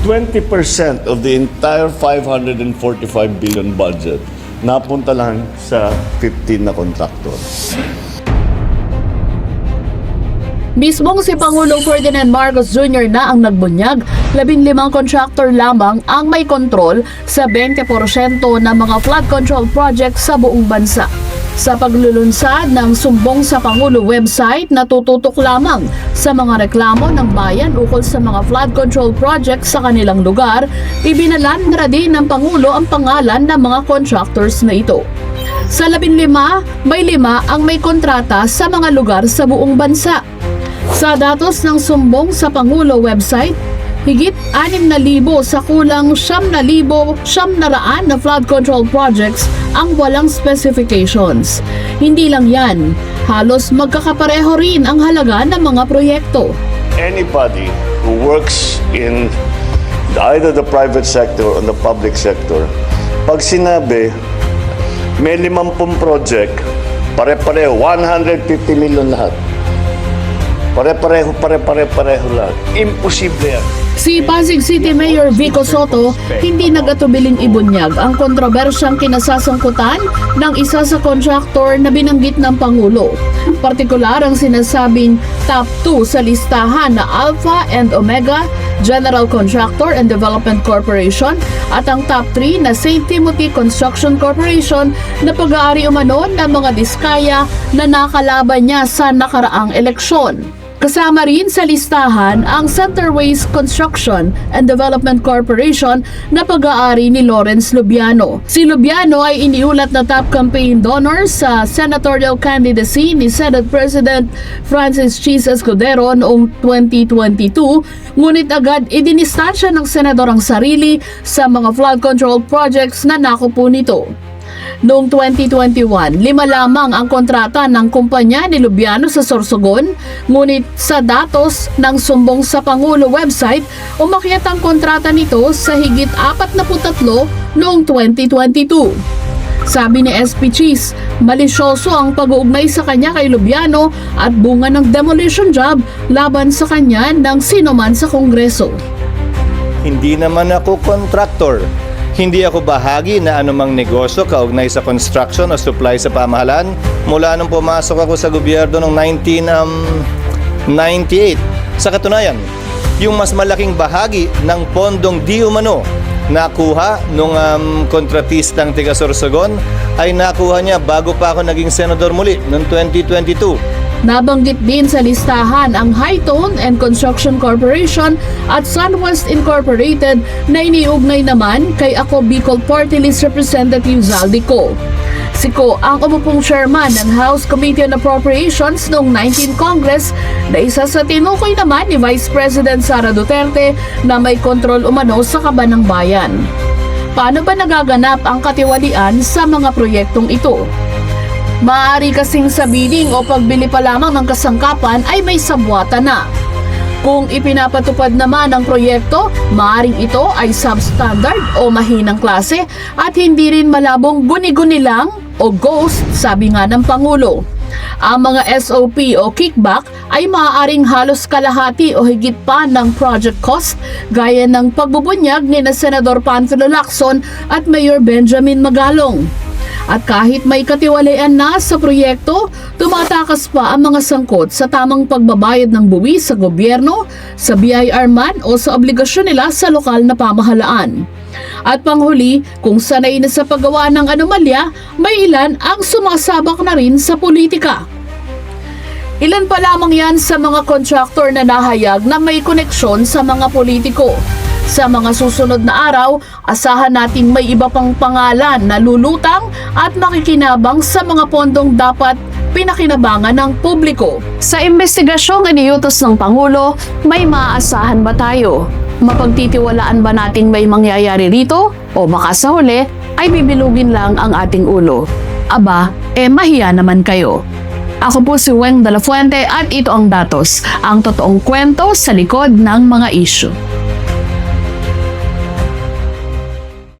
20% of the entire 545 billion budget napunta lang sa 15 na kontraktor. Mismong si Pangulo Ferdinand Marcos Jr. na ang nagbunyag, 15 contractor lamang ang may kontrol sa 20% ng mga flood control projects sa buong bansa. Sa paglulunsad ng sumbong sa Pangulo website na tututok lamang sa mga reklamo ng bayan ukol sa mga flood control projects sa kanilang lugar, ibinalan na din ng Pangulo ang pangalan ng mga contractors na ito. Sa 15, may lima ang may kontrata sa mga lugar sa buong bansa. Sa datos ng sumbong sa Pangulo website, higit 6,000 sa kulang 7,000 700 na flood control projects ang walang specifications. Hindi lang yan, halos magkakapareho rin ang halaga ng mga proyekto. Anybody who works in the- either the private sector or the public sector, pag sinabi may 50 project, pare-pareho, 150 million lahat. Pare-pareho, pare-pare-pareho lahat. Imposible yan. Si Pasig City Mayor Vico Soto hindi nagatubiling ibunyag ang kontrobersyang kinasasangkutan ng isa sa contractor na binanggit ng Pangulo. Partikular ang sinasabing top 2 sa listahan na Alpha and Omega, General Contractor and Development Corporation at ang top 3 na St. Timothy Construction Corporation na pag-aari umano ng mga diskaya na nakalaban niya sa nakaraang eleksyon. Kasama rin sa listahan ang Centerways Construction and Development Corporation na pag-aari ni Lawrence Lubiano. Si Lubiano ay iniulat na top campaign donor sa senatorial candidacy ni Senate President Francis Cheese Escudero noong 2022, ngunit agad idinistansya ng senador ang sarili sa mga flood control projects na nakupo nito. Noong 2021, lima lamang ang kontrata ng kumpanya ni Lubiano sa Sorsogon, ngunit sa datos ng sumbong sa Pangulo website, umakyat ang kontrata nito sa higit 43 noong 2022. Sabi ni SP Cheese, malisyoso ang pag-uugnay sa kanya kay Lubiano at bunga ng demolition job laban sa kanya ng sinoman sa Kongreso. Hindi naman ako contractor. Hindi ako bahagi na anumang negosyo kaugnay sa construction o supply sa pamahalaan mula nung pumasok ako sa gobyerno noong 1998. Sa katunayan, yung mas malaking bahagi ng pondong di umano nakuha nung um, kontratistang tiga Sorsogon ay nakuha niya bago pa ako naging senador muli noong 2022. Nabanggit din sa listahan ang Hightone and Construction Corporation at SunWest Incorporated na iniugnay naman kay ako Bicol Party List Representative Zaldico. Si Ko ang umupong chairman ng House Committee on Appropriations noong 19 Congress na isa sa tinukoy naman ni Vice President Sara Duterte na may kontrol umano sa kaban ng bayan. Paano ba nagaganap ang katiwalian sa mga proyektong ito? Maaari kasing sa bidding o pagbili pa lamang ng kasangkapan ay may sabwata na. Kung ipinapatupad naman ang proyekto, maaring ito ay substandard o mahinang klase at hindi rin malabong guni-guni lang o ghost sabi nga ng Pangulo. Ang mga SOP o kickback ay maaaring halos kalahati o higit pa ng project cost gaya ng pagbubunyag ni na Senador Panfilo Lacson at Mayor Benjamin Magalong. At kahit may katiwalian na sa proyekto, tumatakas pa ang mga sangkot sa tamang pagbabayad ng buwis sa gobyerno, sa BIR man o sa obligasyon nila sa lokal na pamahalaan. At panghuli, kung sanay na sa paggawa ng anomalya, may ilan ang sumasabak na rin sa politika. Ilan pa lamang yan sa mga kontraktor na nahayag na may koneksyon sa mga politiko. Sa mga susunod na araw, asahan nating may iba pang pangalan na lulutang at makikinabang sa mga pondong dapat pinakinabangan ng publiko. Sa investigasyong iniutos ng Pangulo, may maaasahan ba tayo? Mapagtitiwalaan ba nating may mangyayari rito? O baka sa huli, ay bibilugin lang ang ating ulo? Aba, eh mahiya naman kayo. Ako po si Weng de la Fuente at ito ang datos, ang totoong kwento sa likod ng mga issue.